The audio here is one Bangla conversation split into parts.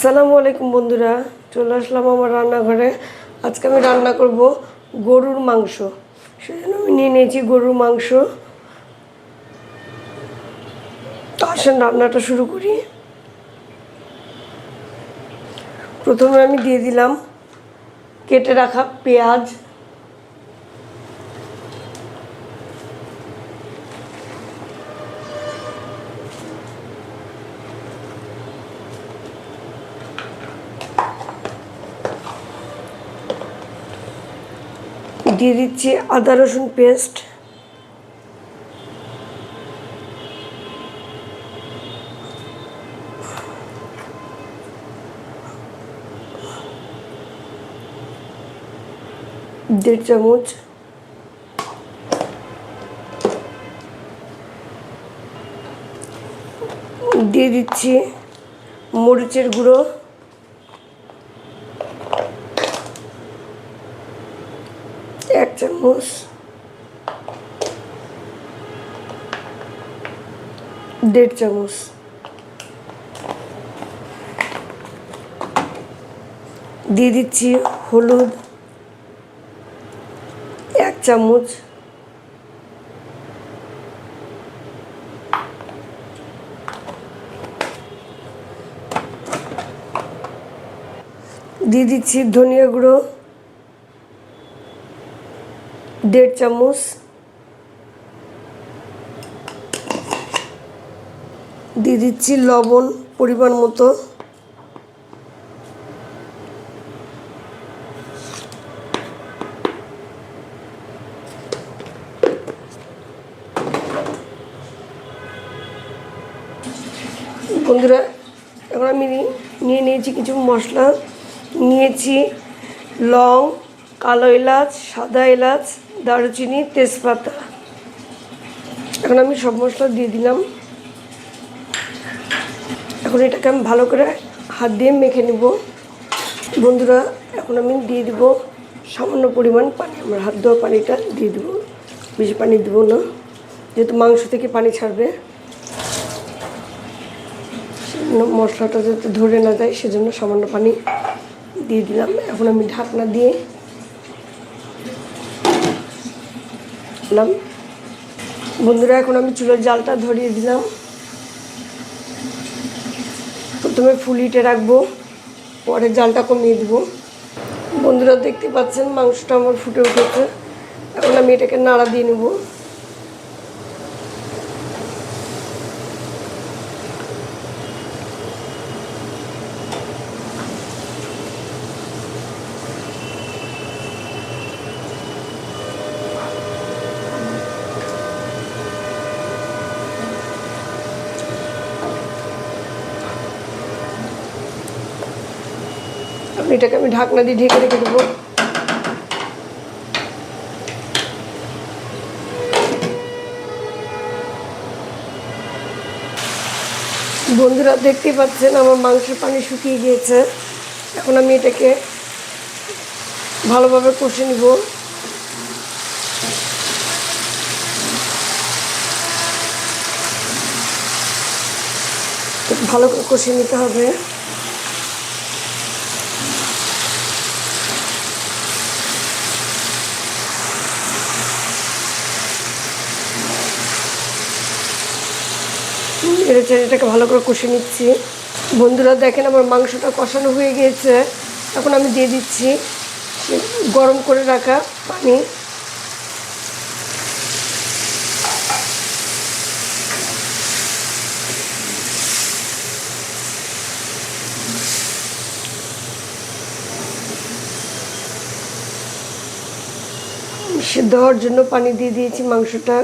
আসসালামু আলাইকুম বন্ধুরা, চলে আসলাম আমার রান্নাঘরে। আজকে আমি রান্না করব গরুর মাংস। সেজন্য আমি নিয়ে নিয়েছি গরুর মাংস। আসেন রান্নাটা শুরু করি। প্রথমে আমি দিয়ে দিলাম, কেটে রাখা পেঁয়াজ। দিয়ে দিচ্ছি আদা রসুন পেস্ট। দেড় চামচ। দিয়ে দিচ্ছি মরিচের গুঁড়ো। এক চামচ দেড় চামচ দিয়ে দিচ্ছি হলুদ এক চামচ। দিয়ে দিচ্ছি ধনিয়া গুঁড়ো। দেড় চামচ, দিয়ে দিচ্ছি লবণ পরিমাণ মতো। বন্ধুরা, এখন আমি নিয়ে নিয়েছি কিছু মশলা। নিয়েছি লং, কালো এলাচ, সাদা এলাচ দারুচিনি, তেজপাতা। এখন আমি সব মশলা দিয়ে দিলাম। এখন এটাকে আমি ভালো করে হাত দিয়ে মেখে নেব। বন্ধুরা, এখন আমি দিয়ে দিব সামান্য পরিমাণ পানি। আমার হাত ধোয়া পানিটা দিয়ে দেবো। বেশি পানি দেবো না, যেহেতু মাংস থেকে পানি ছাড়বে। মশলাটা যাতে ধরে না যায়, সেজন্য সামান্য পানি দিয়ে দিলাম। এখন আমি ঢাকনা দিয়ে দিলাম বন্ধুরা, এখন আমি চুলের জালটা ধরিয়ে দিলাম। প্রথমে ফুলিটে রাখব, পরে জালটা কমিয়ে দিব। বন্ধুরা, দেখতে পাচ্ছেন মাংসটা আমার ফুটে উঠেছে। এখন আমি এটাকে নাড়া দিয়ে নেব। এটাকে আমি ঢাকনা দিয়ে ঢেকে রেখে দেবো। বন্ধুরা, দেখতেই পাচ্ছেন আমার মাংসের পানি শুকিয়ে গিয়েছে। এখন আমি এটাকে ভালোভাবে কষে নিব। ভালো করে কষে নিতে হবে। এড়েছে এটাকে ভালো করে কষে নিচ্ছি। বন্ধুরা দেখেন আমার মাংসটা কষানো হয়ে গিয়েছে। এখন আমি দিয়ে দিচ্ছি গরম করে রাখা পানি। সেদ্ধ হওয়ার জন্য পানি দিয়ে দিয়েছি মাংসটা।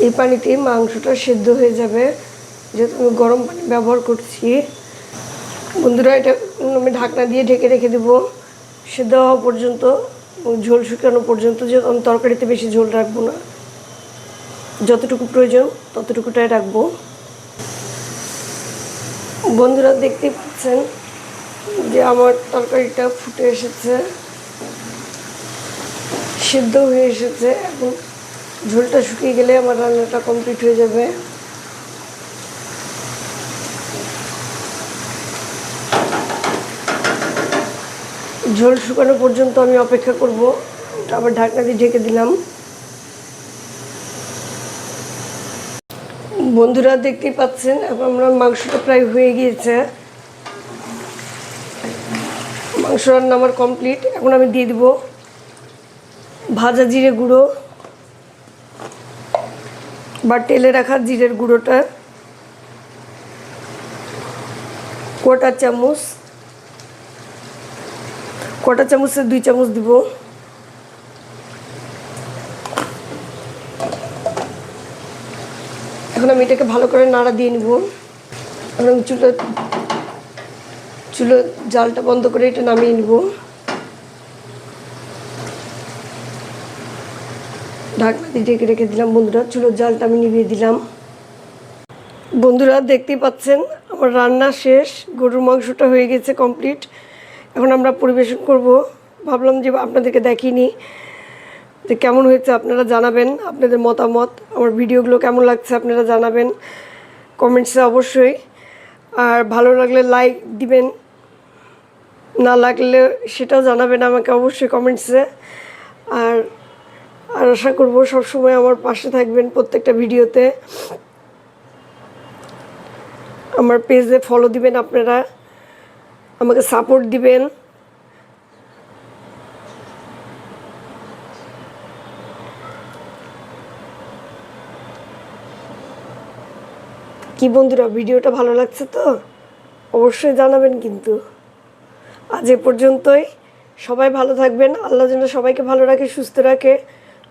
এই পানিতে মাংসটা সেদ্ধ হয়ে যাবে। যেহেতু আমি গরম পানি ব্যবহার করছি। বন্ধুরা, এটা আমি ঢাকনা দিয়ে ঢেকে রেখে দেবো। সেদ্ধ হওয়া পর্যন্ত, ঝোল শুকানো পর্যন্ত, যেহেতু আমি তরকারিতে বেশি ঝোল রাখব না। যতটুকু প্রয়োজন, ততটুকুটাই রাখব। বন্ধুরা দেখতেই পাচ্ছেন যে আমার তরকারিটা ফুটে এসেছে। সেদ্ধ হয়ে এসেছে। এখন ঝোলটা শুকিয়ে গেলে আমার রান্নাটা কমপ্লিট হয়ে যাবে। ঝোল শুকানো পর্যন্ত আমি অপেক্ষা করব। আবার ঢাকনা দিয়ে ঢেকে দিলাম। বন্ধুরা দেখতেই পাচ্ছেন, এখন আমরা মাংসটা প্রায় হয়ে গিয়েছে। মাংস রান্না আমার কমপ্লিট এখন আমি দিয়ে দিব ভাজা জিরে গুঁড়ো। বা টেলে রাখা জিরের গুঁড়োটা, কটা চামচ, কটা চামচের দুই চামচ দিব। এখন আমি এটাকে ভালো করে নাড়া দিয়ে নিব। আমি চুলো চুলো জালটা বন্ধ করে এটা নামিয়ে নিব। ঢাকনা দিয়ে ঢেকে রেখে দিলাম। বন্ধুরা, চুলোর জালটা আমি নিভিয়ে দিলাম। বন্ধুরা, দেখতেই পাচ্ছেন, আমার রান্না শেষ। গরুর মাংসটা হয়ে গেছে কমপ্লিট এখন আমরা পরিবেশন করব। ভাবলাম যে আপনাদেরকে দেখিনি। যে কেমন হয়েছে আপনারা জানাবেন, আপনাদের মতামত, আমার ভিডিওগুলো কেমন লাগছে আপনারা জানাবেন কমেন্টসে অবশ্যই। আর ভালো লাগলে লাইক দিবেন, না লাগলে সেটাও জানাবেন আমাকে অবশ্যই কমেন্টসে। আর আর আশা করব সবসময় আমার পাশে থাকবেন প্রত্যেকটা ভিডিওতে। আমার পেজে ফলো দিবেন আপনারা। আমাকে সাপোর্ট দিবেন। কি বন্ধুরা, ভিডিওটা ভালো লাগছে তো? অবশ্যই জানাবেন কিন্তু। আজ এ পর্যন্তই। সবাই ভালো থাকবেন। আল্লাহ যেন সবাইকে ভালো রাখে, সুস্থ রাখে।